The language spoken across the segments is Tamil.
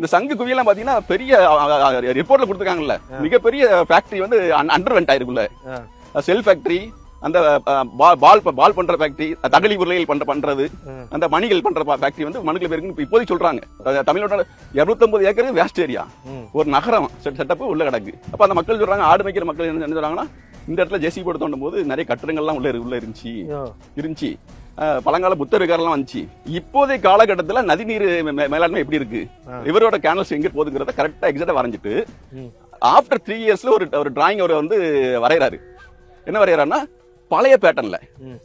இந்த சங்கு குவியெல்லாம் பாத்தீங்கன்னா பெரிய ரிப்போர்ட்ல கொடுத்துருக்காங்கல்ல மிகப்பெரிய ஃபேக்டரி வந்து அண்டர் வெண்ட் ஆயிருக்குள்ள. செல் ஃபேக்டரி அந்த பால் பால் பண்ற ஃபேக்டரி தகலி உருளைகள் பண்ற பண்றது. அந்த மணிகள் பண்ற ஃபேக்டரி வந்து மணுக்குல பேருக்கு இப்போதைக்கு சொல்றாங்க தமிழ்நாடு 250 ஏக்கர் வேஸ்ட் ஏரியா. ஒரு நகரம் செட்டப் உள்ள கிடக்கு அப்ப அந்த மக்கள் சொல்றாங்க ஆடு மேய்க்கிற மக்கள் என்ன சொல்றாங்கன்னா இந்த இடத்துல ஜெசி போட்டு தோண்டும் போது நிறைய கட்டிடங்கள்லாம் உள்ள உள்ள இருந்துச்சு. இருந்துச்சு பழங்கால புத்த விகாரம்லாம் வந்துச்சு இப்போதைய காலகட்டத்துல நதிநீர் மேலாண்மை எப்படி இருக்கு ஆ. ரிவரோட கேனல்ஸ் எங்க போகுதுங்கிறத கரெக்டா எக்ஸாக்டா வரைஞ்சிட்டு. ஆஃப்டர் த்ரீ இயர்ஸ்ல ஒரு ஒரு டிராயிங் அவர் வந்து வரைகிறாரு என்ன வரைகிறாருன்னா பழைய பேட்டர்ன்ல.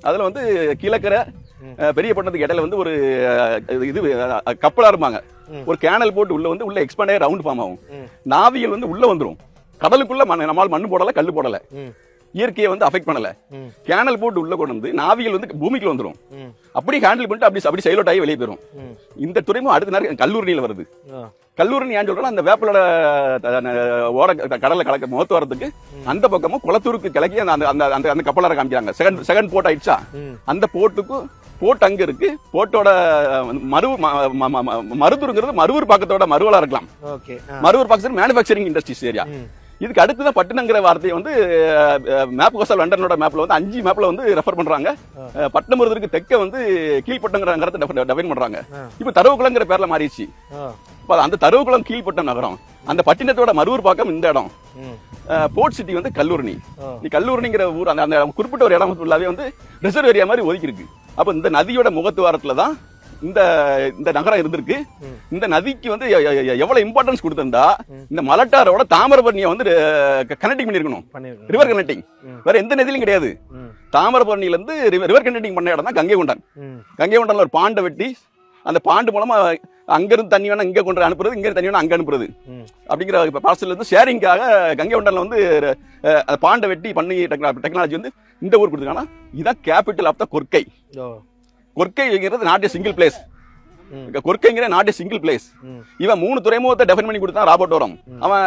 அதுல வந்து கீழக்கரை பெரிய பட்டணத்துக்கு இடையில வந்து ஒரு இது கப்பலா இருப்பாங்க. ஒரு கேனல் போட்டு உள்ள வந்து உள்ள எக்ஸ்பாண்ட் ஆகி ரவுண்ட் ஃபார்ம் ஆகும். நாவியல் வந்து உள்ள வந்துரும் கடலுக்குள்ள மண் நம்மால் மண்ணு போடல கல்லு போடல. இயற்கையை வந்து அஃபெக்ட் பண்ணல. கேனல் போட்டு உள்ள கொண்டு வந்து நாவியல் வந்து பூமிக்குள்ள வந்துரும் ம். அப்படி ஹேண்டில் பண்ணிட்டு அப்படி அப்படி சைலோட் ஆகி வெளியே போயிரும் ம். இந்த துறைமுகம் அடுத்த நேரம் கல்லூரியில் வருது. கல்லூரி ஏன் சொல்றேன்னா அந்த வேப்பலோட ஓட கடல்ல கலக்க முகத்து வரதுக்கு அந்த பக்கமும் குளத்தூருக்கு கிளக்கி அந்த அந்த- அந்த அந்த கப்பலரை காமிக்கிறாங்க செகண்ட் செகண்ட் போட் ஆயிடுச்சா. அந்த போட்டுக்கு போட் அங்க இருக்கு போட்டோட மறு மருதூருங்கிறது மருவூர் பாக்கத்தோட மருவலா இருக்கலாம். மருவூர் பாக்கத்தில் மேனுஃபேக்சரிங் இண்டஸ்ட்ரீஸ் ஏரியா இதுக்கு அடுத்துதான் பட்டினங்கிற வார்த்தையை வந்து மேப் கோசல் லண்டனோட மேப்ல வந்து அஞ்சு மேப்ல வந்து ரெஃபர் பண்றாங்க ஆ. அஹ், பட்டினம் இருந்ததுக்கு தெற்க வந்து கீழ்பட்டங்கிறத டெஃபைன் பண்றாங்க ஆ. இப்ப தரவுக்குளங்கிற பேர்ல மாறிடுச்சு. இப்ப அந்த தரவுக்குளம் கீழ்பட்டம் நகரம் அந்த பட்டினத்தோட மருவூர் பாக்கம் இந்த இடம். போர்ட் சிட்டி வந்து கல்லூரணி. நீ கல்லூரணிங்கிற ஊர் அந்த அந்த குறிப்பிட்ட ஒரு இடம் ஃபுல்லாவே வந்து ரிசர்வ் ஏரியா மாதிரி ஒதுக்கி இருக்கு அப்ப இந்த நதியோட முகத்துவாரத்துல தான் இந்த இந்த நகரம் இருந்திருக்கு. இந்த நதிக்கு வந்து எவ்வளவு இம்பார்ட்டன்ஸ் கொடுத்திருந்தா இந்த மலட்டாரோட தாமிரபரணியை வந்து கனெக்டிங் பண்ணிருக்கணும் ரிவர் கனெக்டிங். வேற எந்த நதியிலும் கிடையாது. தாமிரபரணியில இருந்து ரிவர் கனெக்டிங் பண்ண இடம் தான் கங்கை கொண்டான். கங்கை கொண்டான்ல ஒரு பாண்டை வெட்டி அந்த பாண்டு மூலமா அங்கிருந்து தண்ணி வேணா இங்க கொண்டு அனுப்புறது இங்க தண்ணி வேணா அங்க அனுப்புறது. அப்படிங்கிற இப்ப பார்சல் வந்து ஷேரிங்காக கங்கை கொண்டான்ல வந்து பாண்டை வெட்டி பண்ணி டெக்னாலஜி வந்து இந்த ஊர் கொடுத்துருக்காங்கன்னா இதான் கேபிட்டல் ஆஃப் த கொர்க்கை. கொர்க்கைங்கிறது நாட் சிங்கிள் பிளேஸ். கொர்க்கைங்கிற நாட் சிங்கிள் பிளேஸ். இவன் மூணு துறைமுகத்தை டெஃபைன் பண்ணி கொடுத்தான் ராபர்ட்டோரம் அவன்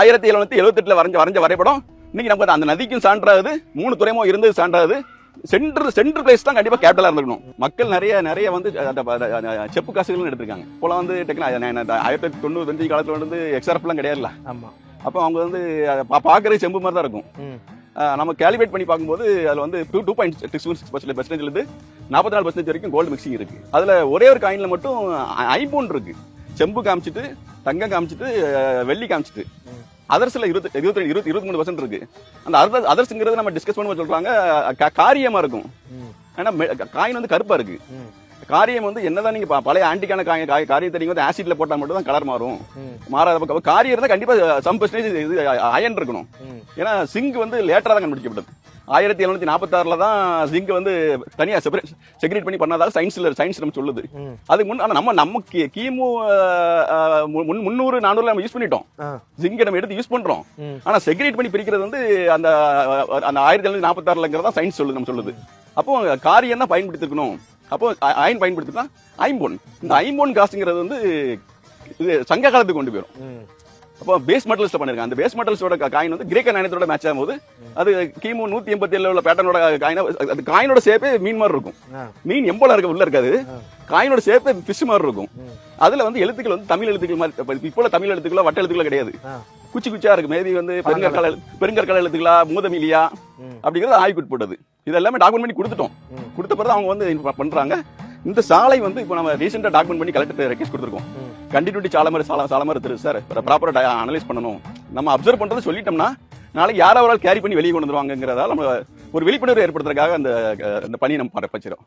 ஆயிரத்தி எழுநூத்தி எழுபத்தெட்டுல வரைஞ்ச வரைஞ்ச வரைபடம். இன்னைக்கு நமக்கு அந்த நதிக்கும் சான்றாது மூணு துறைமுகம் இருந்தது சான்றாது சென்டர் சென்டர் பிளேஸ் தான் கண்டிப்பா கேபிட்டலா இருந்திருக்கணும். மக்கள் நிறைய நிறைய வந்து செப்பு காசுகள் எடுத்திருக்காங்க. இப்போலாம் வந்து டெக்னா ஆயிரத்தி தொள்ளாயிரத்தி தொண்ணூத்தஞ்சு காலத்துல வந்து எக்ஸ்ஆர்எஃப்லாம் கிடையாதுல்ல. ஆமா. அப்போ அவங்க வந்து பார்க்கறது செம்பு மாதிரி தான் இருக்கும். நம்ம கேலிபரேட் பண்ணி பார்க்கும்போது அதுல வந்து two two point six six பர்சன்டேஜ்ல இருந்து நாற்பத்தி நாலு பர்சன்டேஜ் வரைக்கும் கோல்டு மிக்சிங் இருக்கு அதுல ஒரே ஒரு காயின்ல மட்டும் ஐ- ஐம்பொன் இருக்கு செம்பு காமிச்சிட்டு தங்கம் காமிச்சிட்டு வெள்ளி காமிச்சிட்டு. அதர்ஸ்ல இருபத்தி இருபத்தி இருபத்தி இருபத்தி மூணு பர்சன்ட் இருக்கு அந்த அதர் அதர்ஸ்ங்கிறது நம்ம டிஸ்கஸ் பண்ணும்போது சொல்றாங்க கா- காரியமா இருக்கும். ஆனா காயின் வந்து கருப்பா இருக்கு ம். காரியம் வந்து என்னதான் நீங்க பழைய காய- காரியத்தை நீங்க வந்து ஆசிட்ல போட்டா மட்டும் தான் கலர் மாறும். மாறாத பக்கம் காரியம் இருந்தா கண்டிப்பா சம் பெர்சன்டேஜ் இது அயன் இருக்கணும். ஏன்னா சிங்க் வந்து லேட்டரா தான் கண்டுபிடிக்கப்பட்டது ஆயிரத்தி எழுநூத்தி நாற்பத்தாறுல தான் சிங்க் வந்து தனியா செப்பரேட் செக்ரேட் பண்ணி பண்ணதாக சயின்ஸ்ல சயின்ஸ் நம்ம சொல்லுது. அதுக்கு முன் ஆனா நம்ம நம்ம கிமு அஹ், அஹ், முன்- முந்நூறு நானூறுல நம்ம யூஸ் பண்ணிட்டோம் ஆ. ஜிங்கை நம்ம எடுத்து யூஸ் பண்றோம். ஆனா செக்ரேட் பண்ணி பிரிக்கிறது வந்து அந்த அந்த ஆயிரத்தி எழுநூத்தி நாற்பத்தாறுலங்கிறதா சயின்ஸ் சொல்லுது நம்ம சொல்லுது அப்போ காரியம் தான் பயன்படுத்திருக்கணும் அப்போ அயன் பயன்படுத்தினா ஐம்பொன் இந்த ஐம்பொன் காசுங்கிறது வந்து இது சங்க காலத்துக்கு கொண்டு போயிடும். அப்போ பேஸ் மெட்டல்ஸ்ல பண்ணிருக்காங்க அந்த பேஸ் மெட்டல்ஸோட காயின் வந்து கிரேக்க நாணயத்தோட மேட்ச் ஆகும்போது அது கிமு நூத்தி எண்பத்தி ஏழுல உள்ள பேட்டர்னோட காயின அது காயினோட ஷேப்பே மீன் மாதிரி இருக்கும். மீன் எம்போல இருக்க உள்ள இருக்காது. காயினோட ஷேப்பே ஃபிஷ் மாதிரி இருக்கும். அதுல வந்து எழுத்துக்கள் வந்து தமிழ் எழுத்துக்கள் மாதிரி இப்ப தமிழ் எழுத்துக்களோ வட்ட எழுத்துக்களோ கிடையாது. குச்சி குச்சியா இருக்கு மேபி வந்து பெருங்கற்கால பெருங்கற்கால எழுத்துக்களா மூதமிலியா. அப்படிங்கிறது ஆய்வுக்கு உட்பட்டது இது எல்லாமே டாக்குமெண்ட் பண்ணி கொடுத்துட்டோம். கொடுத்த பிறகு அவங்க வந்து பண்றாங்க. இந்த சாலை வந்து இப்போ நம்ம ரீசெண்டா டாக்குமெண்ட் பண்ணி கலெக்டர் ரெக்வஸ்ட் கொடுத்துருக்கோம். கண்டினியூட்டி சாலை மாதிரி சாலை சாலை மாதிரி திரு சார் ப்ராப்பரா அனலைஸ் பண்ணணும். நம்ம அப்சர்வ் பண்றது சொல்லிட்டோம்னா நாளைக்கு யாராவது கேரி பண்ணி வெளியே கொண்டு வந்துருவாங்கிறதால நம்ம ஒரு விழிப்புணர்வு ஏற்படுத்துறதுக்காக அந்த அந்த பணியை நம்ம பரப்பச்சிரும்